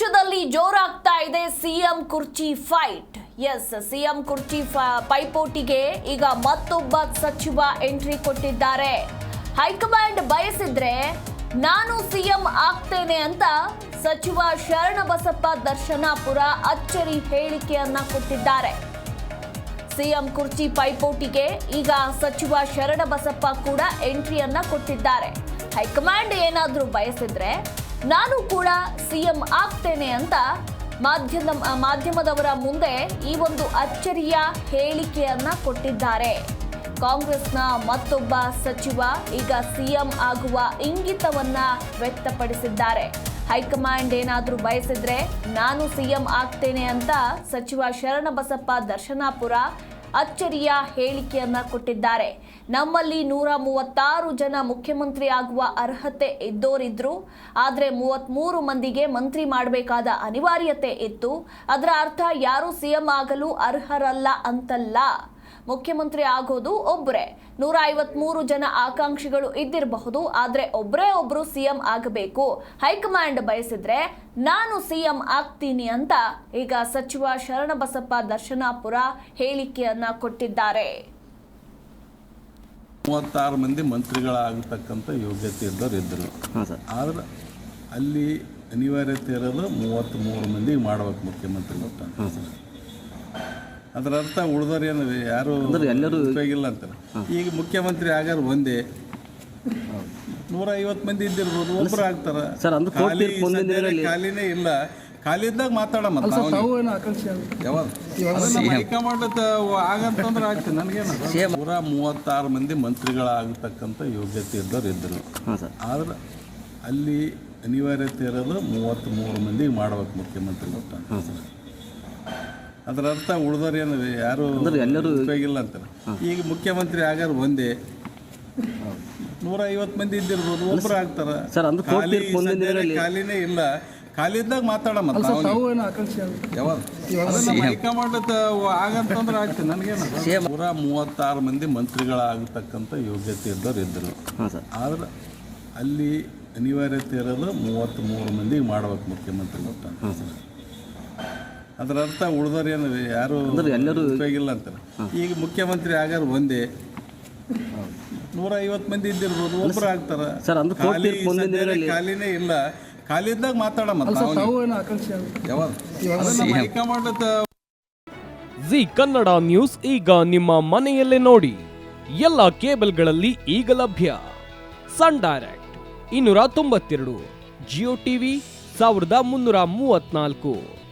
ಪಕ್ಷದಲ್ಲಿ ಜೋರಾಗ್ತಾ ಇದೆ ಸಿಎಂ ಕುರ್ಚಿ ಫೈಟ್. ಎಸ್ ಸಿಎಂ ಕುರ್ಚಿ ಪೈಪೋಟಿಗೆ ಈಗ ಮತ್ತೊಬ್ಬ ಸಚಿವ ಎಂಟ್ರಿ ಕೊಟ್ಟಿದ್ದಾರೆ. ಹೈಕಮಾಂಡ್ ಬಯಸಿದ್ರೆ ನಾನು ಸಿಎಂ ಆಗ್ತೇನೆ ಅಂತ ಸಚಿವ ಶರಣಬಸಪ್ಪ ದರ್ಶನಾಪುರ ಅಚ್ಚರಿ ಹೇಳಿಕೆಯನ್ನ ಕೊಟ್ಟಿದ್ದಾರೆ. ಸಿಎಂ ಕುರ್ಚಿ ಪೈಪೋಟಿಗೆ ಈಗ ಸಚಿವ ಶರಣಬಸಪ್ಪ ಕೂಡ ಎಂಟ್ರಿಯನ್ನ ಕೊಟ್ಟಿದ್ದಾರೆ. ಹೈಕಮಾಂಡ್ ಏನಾದರೂ ಬಯಸಿದ್ರೆ ನಾನು ಕೂಡ ಸಿಎಂ ಆಗ್ತೇನೆ ಅಂತ ಮಾಧ್ಯಮ ಮಾಧ್ಯಮದವರ ಮುಂದೆ ಈ ಒಂದು ಅಚ್ಚರಿಯ ಹೇಳಿಕೆಯನ್ನ ಕೊಟ್ಟಿದ್ದಾರೆ. ಕಾಂಗ್ರೆಸ್ನ ಮತ್ತೊಬ್ಬ ಸಚಿವ ಈಗ ಸಿಎಂ ಆಗುವ ಇಂಗಿತವನ್ನ ವ್ಯಕ್ತಪಡಿಸಿದ್ದಾರೆ. ಹೈಕಮಾಂಡ್ ಏನಾದರೂ ಬಯಸಿದ್ರೆ ನಾನು ಸಿಎಂ ಆಗ್ತೇನೆ ಅಂತ ಸಚಿವ ಶರಣಬಸಪ್ಪ ದರ್ಶನಾಪುರ ಅಚ್ಚರಿಯ ಹೇಳಿಕೆಯನ್ನ ಕೊಟ್ಟಿದ್ದಾರೆ. ನಮ್ಮಲ್ಲಿ ನೂರ ಮೂವತ್ತಾರು ಜನ ಮುಖ್ಯಮಂತ್ರಿ ಆಗುವ ಅರ್ಹತೆ ಇದ್ದೋರಿದ್ರು. ಆದರೆ ಮೂವತ್ಮೂರು ಮಂದಿಗೆ ಮಂತ್ರಿ ಮಾಡಬೇಕಾದ ಅನಿವಾರ್ಯತೆ ಇತ್ತು. ಅದರ ಅರ್ಥ ಯಾರು ಸಿಎಂ ಆಗಲು ಅರ್ಹರಲ್ಲ ಅಂತಲ್ಲ. ಮುಖ್ಯಮಂತ್ರಿ ಆಗೋದು ಒಬ್ಬರೇ ನೂರ ಐವತ್ಮೂರು ಜನ ಆಕಾಂಕ್ಷಿಗಳು ಇದ್ದಿರಬಹುದು ಆದರೆ ಒಬ್ಬರೇ ಒಬ್ರು ಸಿಎಂ ಆಗಬೇಕು. ಹೈಕಮಾಂಡ್ ಬಯಸಿದ್ರೆ ನಾನು ಸಿಎಂ ಆಗ್ತೀನಿ ಅಂತ ಈಗ ಸಚಿವ ಶರಣಬಸಪ್ಪ ದರ್ಶನಾಪುರ ಹೇಳಿಕೆಯನ್ನ ಕೊಟ್ಟಿದ್ದಾರೆ. ಮೂವತ್ತಾರು ಮಂದಿ ಮಂತ್ರಿಗಳಾಗತಕ್ಕಂಥ ಯೋಗ್ಯತೆ ಇದ್ದವ್ರು ಇದ್ದರು. ಆದ್ರೆ ಅಲ್ಲಿ ಅನಿವಾರ್ಯತೆ ಇರೋದು ಮೂವತ್ತ್ಮೂರು ಮಂದಿ ಮಾಡ್ಬೇಕು ಮುಖ್ಯಮಂತ್ರಿ ಅದರ ಅರ್ಥ ಉಳಿದವ್ರು ಏನು ಯಾರು ಅಂದ್ರೆ ಎಲ್ಲರೂ ಉಪಯೋಗಿಲ್ಲ ಅಂತಾರೆ. ಈಗ ಮುಖ್ಯಮಂತ್ರಿ ಆಗಾರ ಒಂದೇ. ನೂರ ಐವತ್ತು ಮಂದಿ ಇದ್ದಿರ್ಬೋದು ಒಬ್ಬರು ಆಗ್ತಾರ. ಖಾಲಿನೇ ಇಲ್ಲ. ಖಾಲಿ ಇದ್ದಾಗ ಮಾತಾಡಮ್ಮ ಹೈಕಮಾಂಡ್ ಆಗಂತಂದ್ರೆ ಆಗ್ತದೆ ನನಗೇನು ನೂರ ಮೂವತ್ತಾರು ಮಂದಿ ಮಂತ್ರಿಗಳಾಗತಕ್ಕಂಥ ಯೋಗ್ಯತೆ ಇದ್ದವ್ರು ಇದ್ದರು. ಆದ್ರೆ ಅಲ್ಲಿ ಅನಿವಾರ್ಯತೆ ಇರೋದು ಮೂವತ್ತ್ಮೂರು ಮಂದಿ ಮಾಡ್ಬೇಕು ಮುಖ್ಯಮಂತ್ರಿ ಸರ್. ಅದರ ಅರ್ಥ ಉಳಿದವ್ರು ಏನು ಯಾರು ಅಂದ್ರೆ ಎಲ್ಲರೂ ಉಪಯೋಗಿಲ್ಲ ಅಂತಾರೆ. ಈಗ ಮುಖ್ಯಮಂತ್ರಿ ಆಗಾರು ಒಂದೇ. ನೂರ ಐವತ್ತು ಮಂದಿ ಇದ್ದಿರ್ಬೋದು ಒಬ್ಬರು ಆಗ್ತಾರ. ಖಾಲಿನೇ ಇಲ್ಲ. ಖಾಲಿ ಇದ್ದಾಗ ಮಾತಾಡಮ್ಮ ಹೈಕಮಾಂಡ್ ಆಗಂತಂದ್ರೆ ಆಗ್ತದೆ ನನಗೇನು ನೂರ ಮೂವತ್ತಾರು ಮಂದಿ ಮಂತ್ರಿಗಳಾಗತಕ್ಕಂಥ ಯೋಗ್ಯತೆ ಇದ್ದವ್ರು ಇದ್ದರು. ಆದ್ರೆ ಅಲ್ಲಿ ಅನಿವಾರ್ಯತೆ ಇರೋದು ಮೂವತ್ತ್ಮೂರು ಮಂದಿ ಮಾಡ್ಬೇಕು ಮುಖ್ಯಮಂತ್ರಿ ಅಂತ ಸರ್. ಅದರ ಅರ್ಥ ಉಳ್ದವ್ರು ಏನು ಯಾರು ಅಂದ್ರೆ ಎಲ್ಲರೂ ಉಪಯೋಗಿಲ್ಲ ಅಂತಾರೆ. ಈಗ ಮುಖ್ಯಮಂತ್ರಿ ಆಗಾರ ಒಂದೇ. ನೂರ ಐವತ್ತು ಮಂದಿ ಇದ್ದಿರ್ಬೋದು ಒಬ್ಬರು ಆಗ್ತಾರ. ಸರ್, ಅಂದ್ರೆ ಖಾಲಿ ಸದ್ಯದಲ್ಲಿ ಖಾಲಿನೇ ಇಲ್ಲ. ಖಾಲಿ ಇದ್ದಾಗ ಮಾತಾಡಮ್ಮ high command Zee Kannada news ಈಗ ನಿಮ್ಮ ಮನೆಯಲ್ಲೇ ನೋಡಿ. ಎಲ್ಲ ಕೇಬಲ್ಗಳಲ್ಲಿ ಈಗ ಲಭ್ಯ. ಸನ್ ಡೈರೆಕ್ಟ್ ಇನ್ನೂರ ತೊಂಬತ್ತೆರಡು ಜಿಯೋ ಟಿವಿ ಸಾವಿರದ ಮುನ್ನೂರ ಮೂವತ್ನಾಲ್ಕು